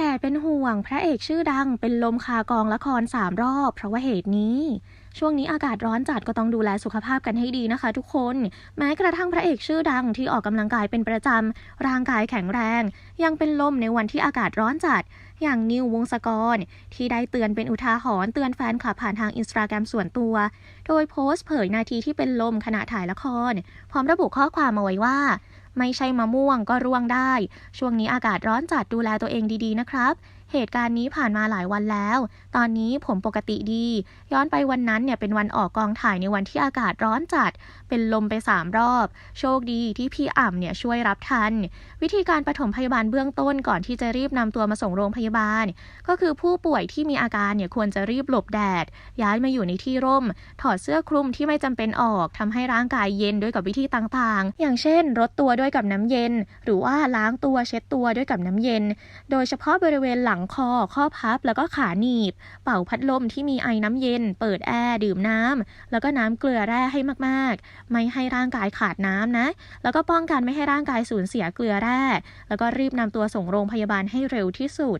แห่เป็นห่วงพระเอกชื่อดังเป็นลมคากองละครสามรอบ เพราะว่าเหตุนี้ ช่วงนี้อากาศร้อนจัดก็ต้องดูแลสุขภาพกันให้ดีนะคะ ทุกคน แม้กระทั่งพระเอกชื่อดังที่ออกกำลังกายเป็นประจำร่างกายแข็งแรง ยังเป็นลมในวันที่อากาศร้อนจัด อย่างนิววงศกร ที่ได้เตือนเป็นอุทาหรณ์เตือนแฟนคลับผ่านทางอินสตาแกรมส่วนตัว โดยโพสต์เผยนาทีที่เป็นลมขณะถ่ายละคร พร้อมระบุข้อความมาไว้ว่า ไม่ใช่มะม่วงก็ร่วงได้ ช่วงนี้อากาศร้อนจัดดูแลตัวเองดีๆนะครับ เหตุการณ์นี้ผ่านมาหลายวันแล้ว ตอนนี้ผมปกติดี ย้อนไปวันนั้นเนี่ยเป็นวันออกกองถ่ายในวันที่อากาศร้อนจัด เป็นลมไปสามรอบ โชคดีที่พี่อ่ำเนี่ยช่วยรับทัน วิธีการปฐมพยาบาลเบื้องต้นก่อนที่จะรีบนำตัวมาส่งโรงพยาบาล ก็คือผู้ป่วยที่มีอาการเนี่ยควรจะรีบหลบแดด ย้ายมาอยู่ในที่ร่ม ถอดเสื้อคลุมที่ไม่จำเป็นออกทำให้ร่างกายเย็นด้วยกับวิธีต่างๆ อย่างเช่นรดตัวด้วยกับน้ำเย็น หรือว่าล้างตัวเช็ดตัวด้วยกับน้ำเย็น โดยเฉพาะบริเวณหลังงคอ ข้อพับแล้วก็ขาหนีบ เป่าพัดลมที่มีไอน้ำเย็น เปิดแอร์ดื่มน้ำแล้วก็น้ำเกลือแร่ให้มากๆ ไม่ให้ร่างกายขาดน้ำนะ แล้วก็ป้องกันไม่ให้ร่างกายสูญเสียเกลือแร่ แล้วก็รีบนำตัวส่งโรงพยาบาลให้เร็วที่สุด